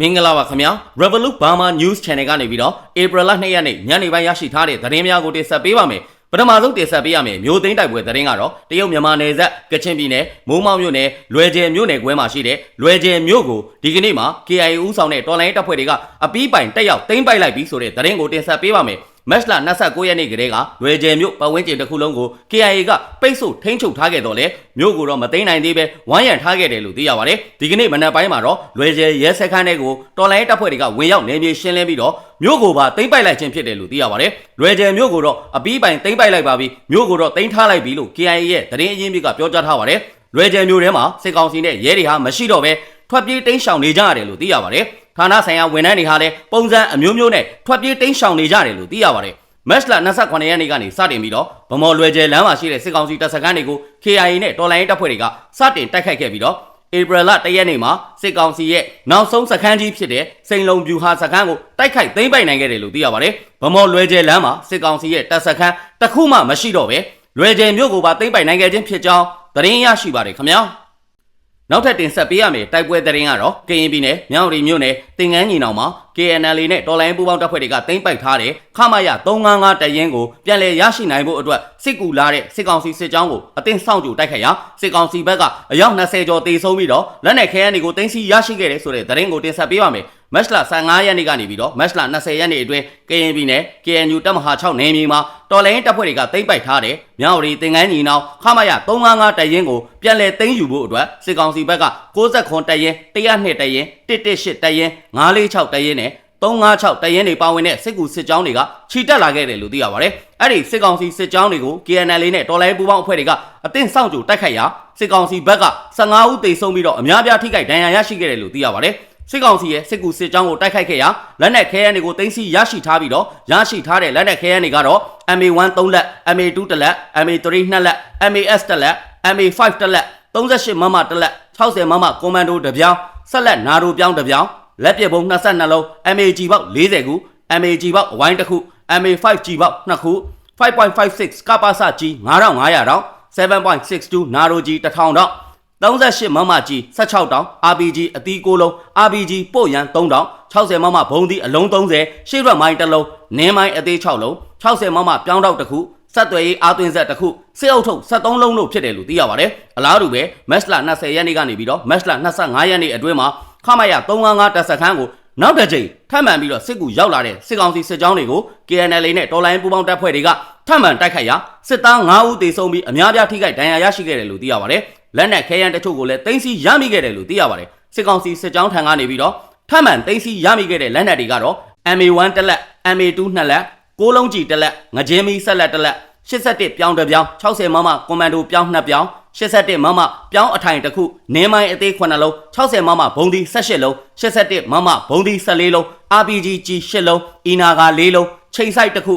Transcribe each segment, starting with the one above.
မင်္ဂလာပါခင်ဗျာ Revolut Burma News Channel ကနေပြီးတော့ April လ2ရက်နေ့ညနေပိုင်းရရှိထားတဲ့သတင်းများကိုတင်ဆက်ပေးပါမယ်ပထမဆုံးတင်ဆက်ပေးရမယ်မြို့သိမ်းတိုက်ပွဲသတင်းကတော့တရုတ်မြန်မာနယ်စပ်ကချင်ပြည်နယ်မိုးမောက်မြို့နယ်လွယ်ကျယ်မြို့နယ်ကွဲမှာရှိတဲ့လွယ်ကျယ်မြို့ကိုဒီကနေ့မှာ KIA ဦးဆောင်တဲ့တော်လိုင်းတပ်ဖွဲ့တွေကအပီးပိုင်တက်ရောက်သိမ်းပိုက်လိုက်ပြီးဆိုတဲ့သတင်းကိုတင်ဆက်ပေးပါမယ် မက်စလာ29ရက်နေ့ကတည်းကလွယ်ကျယ်မြို့ပတ်ဝန်းကျင်တစ်ခုလုံးကို KIA ကပိတ်ဆို့ထိန်းချုပ်ထားခဲ့တော့လေမြို့ကိုတော့မသိမ်းနိုင်သေးပဲဝိုင်းရံထားခဲ့တယ်လို့သိရပါတယ်ဒီကနေ့မနက်ပိုင်းမှာတော့လွယ်ကျယ်ရဲစခန်းတွေကိုတော်လိုင်းတပ်ဖွဲ့တွေကဝင်ရောက်နေမြေရှင်းလင်းပြီးတော့မြို့ကိုပါသိမ်းပိုက်လိုက်ခြင်းဖြစ်တယ်လို့သိရပါတယ်လွယ်ကျယ်မြို့ကိုတော့အပီးပိုင်သိမ်းပိုက်လိုက်ပါပြီမြို့ကိုတော့သိမ်းထားလိုက်ပြီလို့ KIA ရဲ့သတင်းအရင်းမြစ်ကပြောကြားထားပါတယ်လွယ်ကျယ်မြို့ထဲမှာစစ်ကောင်စီနဲ့ရဲတွေဟာမရှိတော့ပဲထွက်ပြေးတိမ်းရှောင်နေကြရတယ်လို့သိရပါတယ် ဌာနဆိုင်ရာဝန်ထမ်းတွေဟာလည်းပုံစံအမျိုးမျိုးနဲ့ထွက်ပြေးတိမ်းရှောင်နေကြတယ်လို့သိရပါတယ်မက်စလာ28ရက်နေ့ကနေစတင်ပြီးတော့ဗမော်လွယ်ကျဲလမ်းမှာရှိတဲ့စစ်ကောင်စီတပ်စခန်းတွေကို KIA နဲ့တော်လိုင်းတပ်ဖွဲ့တွေကစတင်တိုက်ခိုက်ခဲ့ပြီးတော့ဧပြီလ1ရက်နေ့မှာစစ်ကောင်စီရဲ့နောက်ဆုံးစခန်းကြီးဖြစ်တဲ့စိန်လုံပြူဟာစခန်းကိုတိုက်ခိုက်သိမ်းပိုက်နိုင်ခဲ့တယ်လို့သိရပါတယ်။ဗမော်လွယ်ကျဲလမ်းမှာစစ်ကောင်စီရဲ့တပ်စခန်းတစ်ခုမှမရှိတော့ပဲလွယ်ကျဲမြို့ကိုပါသိမ်းပိုက်နိုင်ခဲ့ခြင်းဖြစ်ကြောင်းသတင်းရရှိပါတယ်ခင်ဗျာ။ နောက်ထပ်တင်ဆက်ပေးရမယ့်တိုက်ပွဲသတင်းကတော့ကရင်ပြည်နယ်မြောက်ရီမြို့နယ်တင်ငန်းညီနောင်မှာ KNL နဲ့တော်လိုင်းပူးပေါင်းတပ်ဖွဲ့တွေကတင်ပိုက်ထားတဲ့ခမရ355တရင်ကိုပြန်လည်ရရှိနိုင်ဖို့အတွက်စစ်ကူလာတဲ့စစ်ကောင်စီစစ်ကြောင်းကိုအသင့်စောင့်ကြိုတိုက်ခိုက်ရာစစ်ကောင်စီဘက်ကအယောက်20ကျော်တေဆုံးပြီးတော့လက်နက်ခဲယမ်းတွေကိုတင်စီရရှိခဲ့တယ်ဆိုတဲ့သတင်းကိုတင်ဆက်ပေးပါမယ် မက်စလာ15ရက်နေ့ကနေပြီးတော့မက်စလာ20ရက်နေ့အတွင်းကရင်ပြည်နယ် KNU တပ်မဟာ6နယ်မြေမှာတော်လိုင်းတပ်ဖွဲ့တွေကတိမ့်ပိုက်ထားတဲ့မြောက်ရီတင်ငန်းညီနောင်ခမရ355တရင်ကိုပြန်လည်သိမ်းယူဖို့အတွက်စစ်ကောင်စီဘက်က69တရင်102တရင်118တရင်946တရင်နဲ့356တရင်တွေပါဝင်တဲ့စစ်ကူစစ်ကြောင်းတွေကခြိတက်လာခဲ့တယ်လို့သိရပါတယ်။အဲ့ဒီစစ်ကောင်စီစစ်ကြောင်းတွေကို KNL နဲ့တော်လိုင်းပူးပေါင်းအဖွဲ့တွေကအသင့်စောင့်ကြိုတိုက်ခိုက်ရာစစ်ကောင်စီဘက်က15ဦးသေဆုံးပြီးတော့အများပြားထိခိုက်ဒဏ်ရာရရှိခဲ့တယ်လို့သိရပါတယ်။ စစ်ကောင်စီရဲ့စစ်ကူစစ်ကြောင်းကိုတိုက်ခိုက်ခဲ့ရာလက်နက်ခဲယမ်းတွေကိုတင်စီရရှိထားပြီးတော့ရရှိထားတဲ့လက်နက်ခဲယမ်းတွေကတော့ MA1 3လက် MA2 တစ်လက် MA3 2လက် MAS တစ်လက် MA5 တစ်လက်38မမတစ်လက်60မမကွန်မန်ဒိုတစ်ပြောင်းဆက်လက်နာရိုပြောင်းတစ်ပြောင်းလက်ပစ်ပုံ22လုံး MAG ပေါက်40ခု MAG ပေါက်အဝိုင်းတစ်ခု MA5G ပေါက်2ခု5.56ကပ္ပစကြီး9500တောင်7.62နာရိုကြီး1000တောင် 38မမကြီး16တောင် RPG အတီး9လုံး RPG ပို့ရန်3တောင်60မမဘုံသီးအလုံး30ရှေ့ရက်မိုင်းတစ်လုံးနင်းမိုင်းအသေး6လုံး60မမပြောင်းတော့တစ်ခုဆက်သွယ်ရေးအားသွင်းဆက်တစ်ခုစစ်အုပ်ထုပ်73လုံးလို့ဖြစ်တယ်လို့သိရပါတယ်အလားတူပဲမက်စလာ20ရက်နေ့ကနေပြီးတော့မက်စလာ25ရက်နေ့အတွင်းမှာခမရ355တပ်စခန်းကိုနောက်တစ်ကြိမ်ထပ်မံပြီးတော့စစ်ကူရောက်လာတဲ့စစ်ကောင်စီစစ်ကြောင်းတွေကို KNL နဲ့တော်လိုင်းပူးပေါင်းတပ်ဖွဲ့တွေကထပ်မံတိုက်ခိုက်ရာစစ်သား9ဦးသေဆုံးပြီးအများပြားထိခိုက်ဒဏ်ရာရရှိခဲ့တယ်လို့သိရပါတယ် လက်နက်ခဲယမ်းတချို့ကိုလည်းတင်စီရမိခဲ့တယ်လို့သိရပါတယ်စစ်ကောင်စီစစ်ကြောင်းထံကနေပြီးတော့ထပ်မံတင်စီရမိခဲ့တဲ့လက်နက်တွေကတော့ MA1 တစ်လက် MA2 နှစ်လက်ကိုလုံးကြည်တစ်လက်ငကြင်းမီဆက်လက်တစ်လက်81ပြောင်းတစ်ပြောင်း60မမကွန်မန်ဒိုပြောင်း2ပြောင်း81မမပြောင်းအထိုင်တစ်ခုနင်းမိုင်းအသေး9လုံး60မမဘုံဒီ18လုံး81မမဘုံဒီ14လုံး RPG G 8လုံးအီနာဂါ4လုံးချိန်ဆိုင်တစ်ခု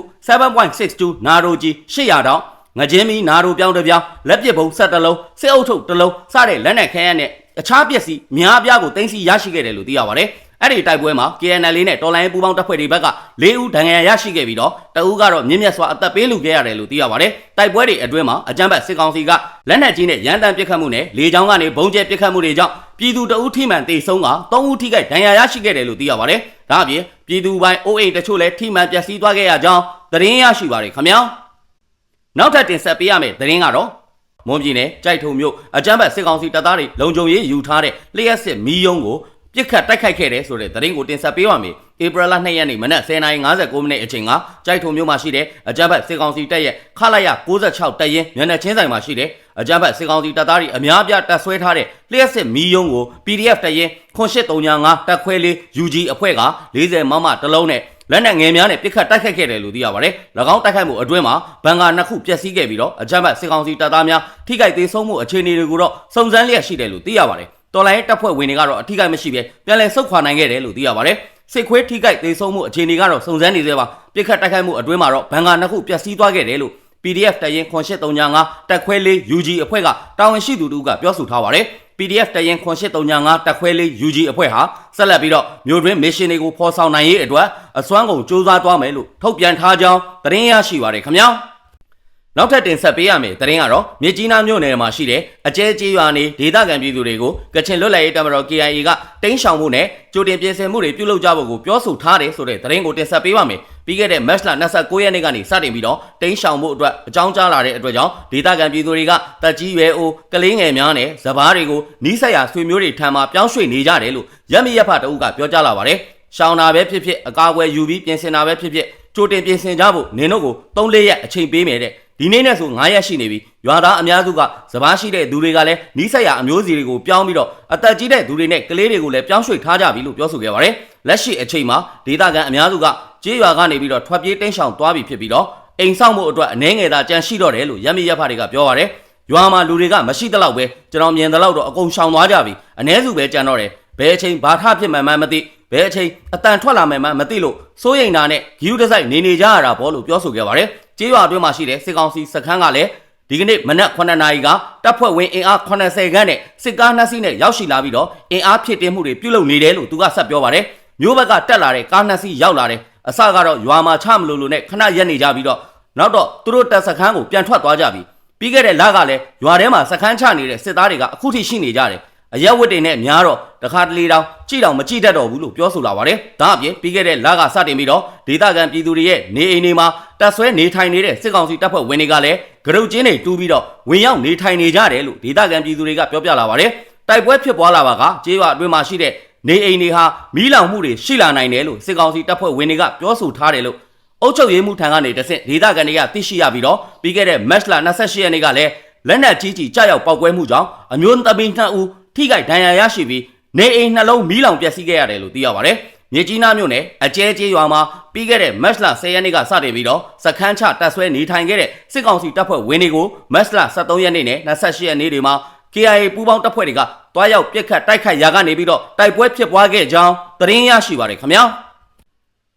7.62နာရိုကြီး800တောင် ငကြင်းမီနာရိုပြောင်းတစ်ပြောင်းလက်ပစ်ဘုံ17လုံးစစ်အုပ်ထုပ်တစ်လုံးစတဲ့လက်နက်ခဲယမ်းနဲ့အခြားပစ္စည်းများပြားကိုတင်စီရရှိခဲ့တယ်လို့သိရပါတယ်အဲ့ဒီတိုက်ပွဲမှာ KNL နဲ့တော်လိုင်းပူးပေါင်းတပ်ဖွဲ့တွေဘက်က၄ဦးဒဏ်ရာရရှိခဲ့ပြီးတော့တအူးကတော့မြင့်မြတ်စွာအသက်ပေးလူခဲ့ရတယ်လို့သိရပါတယ်။တိုက်ပွဲတွေအတွင်းမှာအကြမ်းဖက်စစ်ကောင်စီကလက်နက်ကြီးနဲ့ရန်တမ်းပစ်ခတ်မှုနဲ့လေကြောင်းကနေဘုံကျဲပစ်ခတ်မှုတွေကြောင့်ပြည်သူတအူးထိမှန်တေဆုံးက၃ဦးထိခိုက်ဒဏ်ရာရရှိခဲ့တယ်လို့သိရပါတယ်။ဒါအပြင်ပြည်သူပိုင်းအိုးအိမ်တချို့လည်းထိမှန်ပျက်စီးသွားခဲ့ရကြောင်းသတင်းရရှိပါတယ်ခင်ဗျာ။ နောက်ထပ်တင်ဆက်ပေးရမယ့်သတင်းကတော့မွန်ပြည်နယ်ကြိုက်ထုံမြို့အကြမ်းဖက်စစ်ကောင်စီတပ်သားတွေလုံခြုံရေးယူထားတဲ့လျှက်စစ်မီးယုံကိုပြစ်ခတ်တိုက်ခိုက်ခဲ့တယ်ဆိုတဲ့သတင်းကိုတင်ဆက်ပေးပါမယ်။ဧပြီလ2ရက်နေ့မနက်10:59မိနစ်အချိန်ကကြိုက်ထုံမြို့မှာရှိတဲ့အကြမ်းဖက်စစ်ကောင်စီတပ်ရဲ့ခလာရ66တပ်ရင်းမျက်နှာချင်းဆိုင်မှာရှိတဲ့အကြမ်းဖက်စစ်ကောင်စီတပ်သားတွေအများပြတပ်ဆွဲထားတဲ့လျှက်စစ်မီးယုံကို PDF တပ်ရင်း8335တပ်ခွဲလေး UG အဖွဲ့က40မမတလုံးနဲ့ လက်နက်ငယ်များနဲ့ပြစ်ခတ်တိုက်ခိုက်ခဲ့တယ်လို့သိရပါတယ်။၎င်းတိုက်ခိုက်မှုအတွင်းမှာဘန်ကာနှစ်ခုပျက်စီးခဲ့ပြီးတော့အကြမ်းဖက်စစ်ကောင်စီတပ်သားများထိခိုက်သေးဆုံးမှုအခြေအနေတွေကိုတော့စုံစမ်းလျက်ရှိတယ်လို့သိရပါတယ်။တော်လိုင်းတပ်ဖွဲ့ဝင်တွေကတော့အထိကိမရှိပဲပြန်လည်ဆုတ်ခွာနိုင်ခဲ့တယ်လို့သိရပါတယ်စစ်ခွေးထိခိုက်သေးဆုံးမှုအခြေအနေကတော့စုံစမ်းနေသေးပါပြစ်ခတ်တိုက်ခိုက်မှုအတွင်းမှာတော့ဘန်ကာနှစ်ခုပျက်စီးသွားခဲ့တယ်လို့ PDF တရင်8335တက်ခွဲလေး UG အဖွဲ့ကတာဝန်ရှိသူတို့ကပြောဆိုထားပါတယ် PDF တရင်8335တက်ခွဲလေး UG အဖွဲ့ဟာဆက်လက်ပြီးတော့မြို့တွင်း mission တွေကိုဖော်ဆောင်နိုင်ရေးအတွက်အစွမ်းကုန်စ조사သွားမယ်လို့ထုတ်ပြန်ထားကြောင်းသတင်းရရှိပါတယ်ခင်ဗျာ နောက်ထပ်တင်ဆက်ပေးရမယ့်သတင်းကတော့မြစ်ကြီးနားမြို့နယ်မှာရှိတဲ့အကျဲကြီးရွာနေဒေသခံပြည်သူတွေကိုကချင်လွတ်လပ်ရေးတပ်မတော် KIA ကတင်းရှောင်မှုနဲ့ကြိုတင်ပြင်ဆင်မှုတွေပြုလုပ်ကြဖို့ကိုပြောဆိုထားတယ်ဆိုတဲ့သတင်းကိုတင်ဆက်ပေးပါမယ်။ပြီးခဲ့တဲ့ match လ29ရက်နေ့ကနေစတင်ပြီးတော့တင်းရှောင်မှုအတွက်အကြောင်းကြားလာတဲ့အတွက်ကြောင့်ဒေသခံပြည်သူတွေကတက်ကြီးရွယ်အိုကလေးငယ်များနဲ့စပားတွေကိုနီးစပ်ရာဆွေမျိုးတွေထံမှပြောင်းရွှေ့နေကြတယ်လို့ရက်မရက်ဖတ်တအုပ်ကပြောကြားလာပါတယ်။ရှောင်တာပဲဖြစ်ဖြစ်အကာအကွယ်ယူပြီးပြင်ဆင်တာပဲဖြစ်ဖြစ် ကြိုတင်ပြင်ဆင်ကြဖို့နင်တို့ကို3-4ရက်အချိန်ပေးမယ်တဲ့ဒီနေ့နဲ့ဆို9ရက်ရှိနေပြီရွာသားအများစုကစပားရှိတဲ့သူတွေကလည်းနီးစပ်ရာအမျိုးစီတွေကိုပြောင်းပြီးတော့အသက်ကြီးတဲ့သူတွေနဲ့ကလေးတွေကိုလည်းပြောင်းရွှေ့ထားကြပြီလို့ပြောဆိုခဲ့ပါတယ်လက်ရှိအချိန်မှာဒေသခံအများစုကကြေးရွာကနေပြီးတော့ထွက်ပြေးတိမ်းရှောင်သွားပြီဖြစ်ပြီးတော့အိမ်ဆောင်မှုအတွက်အနှဲငယ်သာကြန့်ရှိတော့တယ်လို့ရမီရဖတွေကပြောပါတယ်ရွာမှာလူတွေကမရှိတဲ့လောက်ပဲကျွန်တော်မြင်တဲ့လောက်တော့အကုန်ရှောင်သွားကြပြီအ ਨੇ စုပဲကြံတော့တယ်ဘယ်အချိန်ဘာထဖြစ်မှန်းမသိ ဘယ်အချိန်အတန်ထွက်လာမှန်းမသိလို့စိုးရိမ်တာနဲ့ဂီယူတစိုက်နေနေကြရတာပေါ့လို့ပြောဆိုခဲ့ပါတယ်ကြေးရွာအတွင်းမှာရှိတဲ့စစ်ကောင်စီစခန်းကလည်းဒီကနေ့မနက်9နာရီကတပ်ဖွဲ့ဝင်အင်အား80ခန်းနဲ့စစ်ကားနှစ်စီးနဲ့ရောက်ရှိလာပြီးတော့အင်အားဖြစ်တင်မှုတွေပြုလုပ်နေတယ်လို့သူကဆက်ပြောပါတယ်မျိုးဘက်ကတက်လာတဲ့ကားနှစ်စီးရောက်လာတယ်အစကတော့ရွာမှာချမလို့လို့နဲ့ခဏရက်နေကြပြီးတော့နောက်တော့သူတို့တပ်စခန်းကိုပြန်ထွက်သွားကြပြီပြီးခဲ့တဲ့လကလည်းရွာထဲမှာစခန်းချနေတဲ့စစ်သားတွေကအခုထိရှိနေကြတယ် အရက်ဝတ်တွေနဲ့များတော့တခါတလေတောင်ကြည့်တော့မကြည့်တတ်တော့ဘူးလို့ပြောဆိုလာပါတယ်။ဒါအပြင်ပြီးခဲ့တဲ့လကစတင်ပြီးတော့ဒေသခံပြည်သူတွေရဲ့နေအိမ်တွေမှာတပ်ဆွဲနေထိုင်နေတဲ့စစ်ကောင်စီတပ်ဖွဲ့ဝင်တွေကလည်းကရုတ်ချင်းတွေတူးပြီးတော့ဝင်ရောက်နေထိုင်နေကြတယ်လို့ဒေသခံပြည်သူတွေကပြောပြလာပါတယ်။တိုက်ပွဲဖြစ်ပွားလာပါကကျေးရွာအတွင်းမှာရှိတဲ့နေအိမ်တွေဟာမီးလောင်မှုတွေရှိလာနိုင်တယ်လို့စစ်ကောင်စီတပ်ဖွဲ့ဝင်တွေကပြောဆိုထားတယ်လို့အုပ်ချုပ်ရေးမှုထံကနေတဆင့်ဒေသခံတွေကသိရှိရပြီးတော့ပြီးခဲ့တဲ့ match လ28ရက်နေ့ကလည်းလက်နက်ကြီးကြီးကြောက်ပောက်ကွဲမှုကြောင့်အမျိုးသမီး2ဦး ထိခိုက်ဒဏ်ရာရရှိပြီးနေအိမ်နှလုံးမီးလောင်ပျက်စီးခဲ့ရတယ်လို့သိရပါတယ်။မြေကြီးနားမြို့နယ်အကျဲကျေးရွာမှာပြီးခဲ့တဲ့ match လ10ရက်နေ့ကစတင်ပြီးတော့စခန်းချတပ်ဆွဲနေထိုင်ခဲ့တဲ့စစ်ကောင်စီတပ်ဖွဲ့ဝင်တွေကို match လ13ရက်နေ့နဲ့28ရက်နေ့တွေမှာ KIA ပူးပေါင်းတပ်ဖွဲ့တွေကတွားရောက်ပြစ်ခတ်တိုက်ခိုက်ရာကနေပြီးတော့တိုက်ပွဲဖြစ်ပွားခဲ့ကြောင်းသတင်းရရှိပါတယ်ခင်ဗျာ။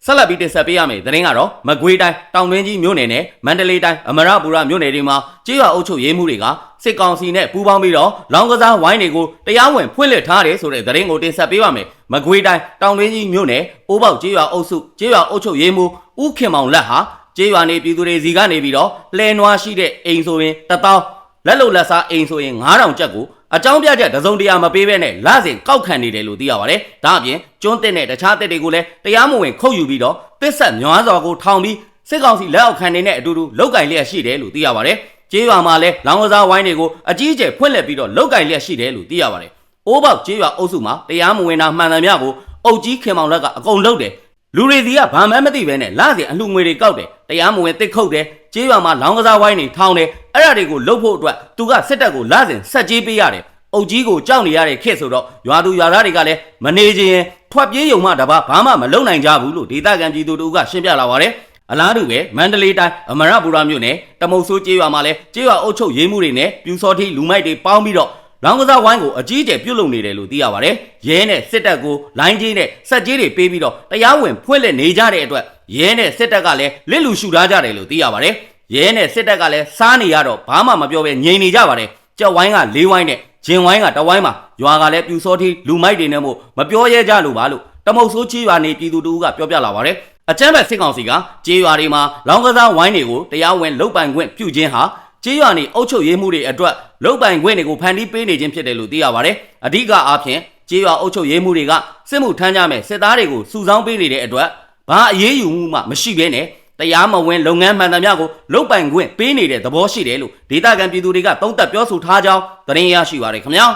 ဆက်လက်ပြီးတင်ဆက်ပေးရမယ့်သတင်းကတော့မကွေးတိုင်းတောင်တွင်းကြီးမြို့နယ်နဲ့မန္တလေးတိုင်းအမရပူရမြို့နယ်တွေမှာကြေးရွာအုပ်ချုပ်ရေးမှုတွေကစစ်ကောင်စီနဲ့ပူးပေါင်းပြီးတော့လောင်ကစားဝိုင်းတွေကိုတရားဝင်ဖွင့်လှစ်ထားတယ်ဆိုတဲ့သတင်းကိုတင်ဆက်ပေးပါမယ်။မကွေးတိုင်းတောင်တွင်းကြီးမြို့နယ်အိုးပေါက်ကြေးရွာအုပ်စုကြေးရွာအုပ်ချုပ်ရေးမှုဦးခင်မောင်လက်ဟာကြေးရွာနေပြည်သူတွေစီကနေပြီးတော့လှဲနွားရှိတဲ့အိမ်ဆိုရင်တပေါင်းလက်လုံလက်စားအိမ်ဆိုရင်9000ကျပ်ကို အကြောင်းပြချက်တစုံတရာမပေးဘဲနဲ့လစဉ်ကောက်ခံနေတယ်လို့သိရပါတယ်။ဒါအပြင်ကျွန်းတက်တဲ့တခြားတက်တွေကိုလည်းတရားမဝင်ခုတ်ယူပြီးတော့ပစ်ဆက်မြွားစွာကိုထောင်ပြီးစစ်ကောင်စီလက်အောက်ခံနေတဲ့အတူတူလောက်ကင်လျက်ရှိတယ်လို့သိရပါတယ်။ကျေးရွာမှာလည်းလောင်ကစားဝိုင်းတွေကိုအကြီးအကျယ်ဖွင့်လှစ်ပြီးတော့လောက်ကင်လျက်ရှိတယ်လို့သိရပါတယ်။အိုးပေါက်ကျေးရွာအုပ်စုမှာတရားမဝင်တာမှန်သမျှကိုအုပ်ကြီးခင်မောင်လက်ကအကုန်လုပ်တယ်။ လူတွေစီကဘာမှမသိပဲနဲ့လစဉ်အလှငွေတွေကောက်တယ်တရားမဝင်တစ်ခုတ်တယ်ကျေးရွာမှာလောင်ကစားဝိုင်းတွေထောင်းတယ်အဲ့ဒါတွေကိုလုပ်ဖို့အတွက်သူကစစ်တပ်ကိုလစဉ်ဆက်ကြေးပေးရတယ်အုတ်ကြီးကိုကြောက်နေရတဲ့ခေတ်ဆိုတော့ရွာသူရွာသားတွေကလည်းမနေခြင်းထွက်ပြေးယုံမှတပါဘာမှမလုပ်နိုင်ကြဘူးလို့ဒေသခံပြည်သူတို့ကရှင်းပြလာပါတယ်အလားတူပဲမန္တလေးတိုင်းအမရပူရမြို့နယ်တမုတ်ဆိုးကျေးရွာမှာလည်းကျေးရွာအုပ်ချုပ်ရေးမှုတွေနဲ့ပြူစောတိလူမိုက်တွေပေါင်းပြီးတော့ လောင်ကစားဝိုင်းကိုအကြီးအကျယ်ပြုတ်လုံနေတယ်လို့သိရပါတယ်။ရဲနဲ့စစ်တပ်ကိုလိုင်းကြီးနဲ့စက်ကြီးတွေပေးပြီးတော့တရားဝင်ဖွင့်လှစ်နေကြတဲ့အတွက်ရဲနဲ့စစ်တပ်ကလည်းလစ်လူရှူထားကြတယ်လို့သိရပါတယ်။ရဲနဲ့စစ်တပ်ကလည်းစားနေရတော့ဘာမှမပြောဘဲငြိမ်နေကြပါတယ်။ကြောက်ဝိုင်းကလေးဝိုင်းနဲ့ဂျင်ဝိုင်းကတဝိုင်းမှာရွာကလည်းပြူစောတိလူမိုက်တွေနဲ့မို့မပြောရဲကြလို့ပါလို့တမုတ်ဆိုးချီရွာနေပြည်သူတို့ကပြောပြလာပါတယ်အချမ်းဘက်စစ်ကောင်စီကကြေးရွာတွေမှာလောင်ကစားဝိုင်းတွေကိုတရားဝင်လုတ်ပိုင်ခွင့်ပြုခြင်းဟာ ကြေးရွာနေအုပ်ချုပ်ရေးမှုတွေအတွက်လုတ်ပိုင်ခွင့်တွေကိုဖန်တီးပေးနေခြင်းဖြစ်တယ်လို့သိရပါတယ်အဓိကအားဖြင့်ကြေးရွာအုပ်ချုပ်ရေးမှုတွေကစစ်မှုထမ်းကြမဲ့စစ်သားတွေကိုစုဆောင်းပေးနေတဲ့အတွက်ဘာအရေးယူမှုမှမရှိဘဲနဲ့တရားမဝင်လုပ်ငန်းမှန်သမျှကိုလုတ်ပိုင်ခွင့်ပေးနေတဲ့သဘောရှိတယ်လို့ဒေသခံပြည်သူတွေကသုံးသပ်ပြောဆိုထားကြောင်းသတင်းရရှိပါရခင်ဗျာ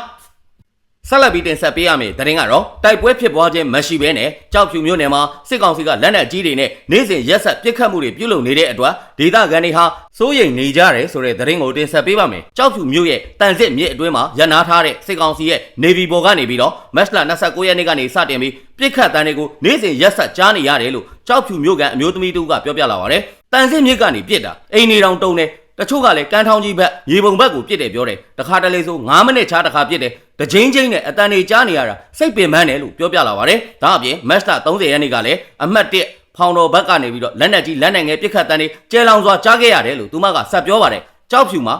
ဆက်လက်ပြီးတင်ဆက်ပေးရမယ့်သတင်းကတော့တိုက်ပွဲဖြစ်ပွားခြင်းမရှိဘဲနဲ့ကြောက်ဖြူမြို့နယ်မှာစစ်ကောင်စီကလက်နက်ကြီးတွေနဲ့နေစဉ်ရက်ဆက်ပစ်ခတ်မှုတွေပြုလုပ်နေတဲ့အတွက်ဒေသခံတွေဟာစိုးရိမ်နေကြတယ်ဆိုတဲ့သတင်းကိုတင်ဆက်ပေးပါမယ်။ကြောက်ဖြူမြို့ရဲ့တန်စစ်မြစ်အတွင်းမှာရန်နာထားတဲ့စစ်ကောင်စီရဲ့နေဗီဘော်ကနေပြီးတော့မက်စလာ29ရက်နေ့ကနေစတင်ပြီးပစ်ခတ်တန်းတွေကိုနေစဉ်ရက်ဆက်ကြားနေရတယ်လို့ကြောက်ဖြူမြို့ကန်အမျိုးသမီးတို့ကပြောပြလာပါတယ်။တန်စစ်မြစ်ကနေပစ်တာအိမ်နေတောင်တုံတယ် တချို့ကလည်းကန်းထောင်းကြီးဘက်ရေပုံဘက်ကိုပြစ်တယ်ပြောတယ်တခါတလေဆို9မိနစ်ချားတခါပြစ်တယ်တချင်းချင်းနဲ့အတန်တွေကြားနေရတာစိတ်ပင်ပန်းတယ်လို့ပြောပြလာပါတယ်ဒါအပြင်မက်စတာ30ရက်နေ့ကလည်းအမှတ်1ဖောင်တော်ဘက်ကနေပြီးတော့လက်နက်ကြီးလက်နက်ငယ်ပြစ်ခတ်တန်းတွေကျဲလောင်စွာကြားခဲ့ရတယ်လို့သူမကဆက်ပြောပါတယ်ကြောက်ဖြူမှာ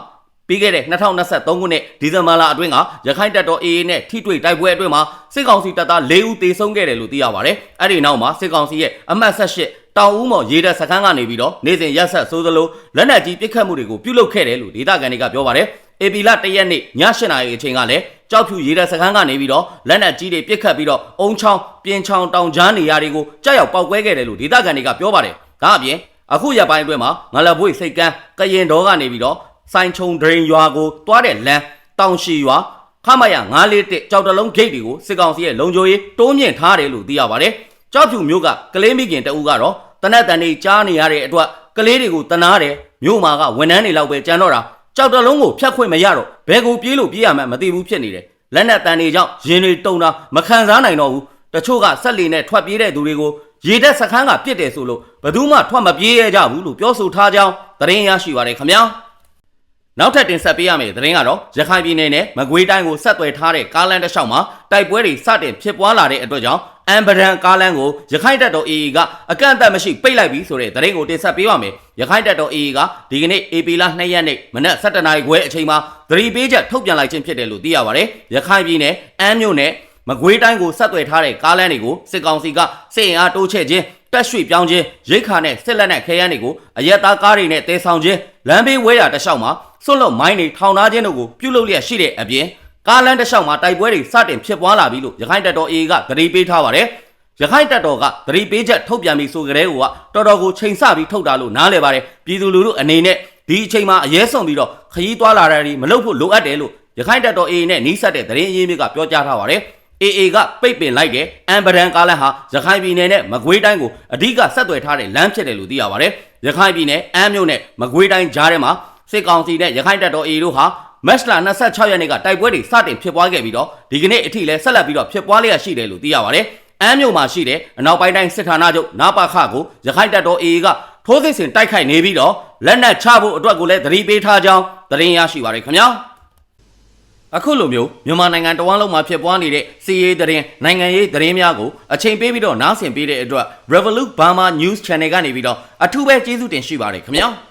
ပြီးခဲ့တဲ့2023ခုနှစ်ဒီဇင်ဘာလအတွင်းကရခိုင်တပ်တော် AA နဲ့ထိတွေ့တိုက်ပွဲအတွင်းမှာစစ်ကောင်စီတပ်သား၄ဦးသေဆုံးခဲ့တယ်လို့သိရပါတယ်။အဲ့ဒီနောက်မှာစစ်ကောင်စီရဲ့အမှတ်18 တောင်ဦးမော်ရေတပ်စခန်းကနေပြီးတော့နေစဉ်ရက်ဆက်ဆိုးသလိုလက်နက်ကြီးပစ်ခတ်မှုတွေကိုပြုလုပ်ခဲ့တယ်လို့ဒေသခံတွေကပြောပါတယ်။ AP လ၁ရက်နေ့ည၈နာရီအချိန်ကလည်းကြောက်ဖြူရေတပ်စခန်းကနေပြီးတော့လက်နက်ကြီးတွေပစ်ခတ်ပြီးတော့အုံချောင်းပြင်ချောင်းတောင်ကြားနေရာတွေကိုကြောက်ရောက်ပောက်ကွဲခဲ့တယ်လို့ဒေသခံတွေကပြောပါတယ်။ဒါအပြင်အခုရက်ပိုင်းအတွင်းမှာငလပွေစိတ်ကန်းကရင်တော်ကနေပြီးတော့စိုင်းချုံဒရင်ရွာကိုတွားတဲ့လမ်းတောင်ရှိရွာခမရ941ကြောက်တလုံးဂိတ်တွေကိုစစ်ကောင်စီရဲ့လုံခြုံရေးတိုးမြင့်ထားတယ်လို့သိရပါတယ်။ကြောက်ဖြူမျိုးကကလေးမိခင်တအူကတော့ တနက်တန်တွေကြားနေရတဲ့အတွက်ကလေးတွေကိုတနာတယ်မြို့မှာကဝန်ထမ်းတွေလောက်ပဲကြံတော့တာကြောက်တလုံးကိုဖြတ်ခွင့်မရတော့ဘယ်ကိုပြေးလို့ပြေးရမှန်းမသိဘူးဖြစ်နေတယ်။လက်နက်တန်တွေကြောင့်ရင်တွေတုံတာမခံစားနိုင်တော့ဘူး။တချို့ကဆက်လီနဲ့ထွက်ပြေးတဲ့သူတွေကိုရေတက်စခန်းကပြစ်တယ်ဆိုလို့ဘယ်သူမှထွက်မပြေးရကြဘူးလို့ပြောဆိုထားကြောင်းသတင်းရရှိပါရခင်ဗျာ။နောက်ထပ်တင်ဆက်ပေးရမယ့်သတင်းကတော့ရခိုင်ပြည်နယ်နဲ့မကွေးတိုင်းကိုဆက်သွယ်ထားတဲ့ကားလမ်းတစ်လျှောက်မှာတိုက်ပွဲတွေစတင်ဖြစ်ပွားလာတဲ့အတွက်ကြောင့် အမ်ဘရန်ကားလမ်းကိုရခိုင်တပ်တော် AA ကအကန့်အသတ်မရှိပိတ်လိုက်ပြီဆိုတဲ့သတင်းကိုတင်ဆက်ပေးပါမယ်။ရခိုင်တပ်တော် AA ကဒီကနေ့ AP လ2ရက်နေ့မနက်7:00နာရီခွဲအချိန်မှာသတိပေးချက်ထုတ်ပြန်လိုက်ခြင်းဖြစ်တယ်လို့သိရပါတယ်။ရခိုင်ပြည်နယ်အမ်းမြို့နယ်မကွေးတိုင်းကိုဆက်သွယ်ထားတဲ့ကားလမ်းတွေကိုစစ်ကောင်စီကစစ်အင်အားတိုးချဲ့ခြင်းတက်ရွှေ့ပြောင်းခြင်းရိတ်ခါနဲ့စစ်လက်နက်ခဲယမ်းတွေကိုအရက်သားကားတွေနဲ့တဲဆောင်ခြင်းလမ်းဘေးဝဲရာတစ်လျှောက်မှာစွန့်လွတ်မိုင်းတွေထောင်ထားခြင်းတို့ကိုပြုလုပ်လျက်ရှိတဲ့အပြင် ကားလမ်းတစ်လျှောက်မှာတိုက်ပွဲတွေစတင်ဖြစ်ပွားလာပြီလို့ရခိုင်တပ်တော် AA ကသတိပေးထားပါတယ်ရခိုင်တပ်တော်ကသတိပေးချက်ထုတ်ပြန်ပြီးဆိုကြတဲ့ကောကတော်တော်ကိုချိန်ဆပြီးထုတ်တာလို့နားလည်ပါတယ်ပြည်သူလူထုအနေနဲ့ဒီအချိန်မှာအရေးဆုံးပြီးတော့ခရီးသွားလာတာတွေမလုပ်ဖို့လိုအပ်တယ်လို့ရခိုင်တပ်တော် AA နဲ့နှီးဆက်တဲ့သတင်းအရင်းမြစ်ကပြောကြားထားပါတယ် AA ကပိတ်ပင်လိုက်တဲ့အမ်ဘရန်ကားလမ်းဟာရခိုင်ပြည်နယ်နဲ့မကွေးတိုင်းကိုအဓိကဆက်သွယ်ထားတဲ့လမ်းဖြစ်တယ်လို့သိရပါတယ်။ရခိုင်ပြည်နယ်အမ်းမြို့နဲ့မကွေးတိုင်းကြားထဲမှာစစ်ကောင်စီနဲ့ရခိုင်တပ်တော် AA တို့ဟာ မက်စလာ26ရက်နေ့ကတိုက်ပွဲတွေစတင်ဖြစ်ပွားခဲ့ပြီးတော့ဒီကနေ့အထိလည်းဆက်လက်ပြီးတော့ဖြစ်ပွားလျက်ရှိတယ်လို့သိရပါတယ်။အမ်းမြို့မှာရှိတဲ့အနောက်ပိုင်းတိုင်းစစ်ဌာနချုပ်နာပါခကိုရခိုင်တပ်တော် AA ကထိုးစစ်ဆင်တိုက်ခိုက်နေပြီးတော့လက်နက်ချဖို့အတွက်ကိုလည်းသတိပေးထားကြောင်းသတင်းရရှိပါရခင်ဗျာ။အခုလိုမျိုးမြန်မာနိုင်ငံတဝန်းလုံးမှာဖြစ်ပွားနေတဲ့စီးရေးသတင်းနိုင်ငံရေးသတင်းများကိုအချိန်ပေးပြီးတော့နားဆင်ပေးတဲ့အတွက် Revolut Burma News Channel ကနေပြီးတော့အထူးပဲကျေးဇူးတင်ရှိပါတယ်ခင်ဗျာ။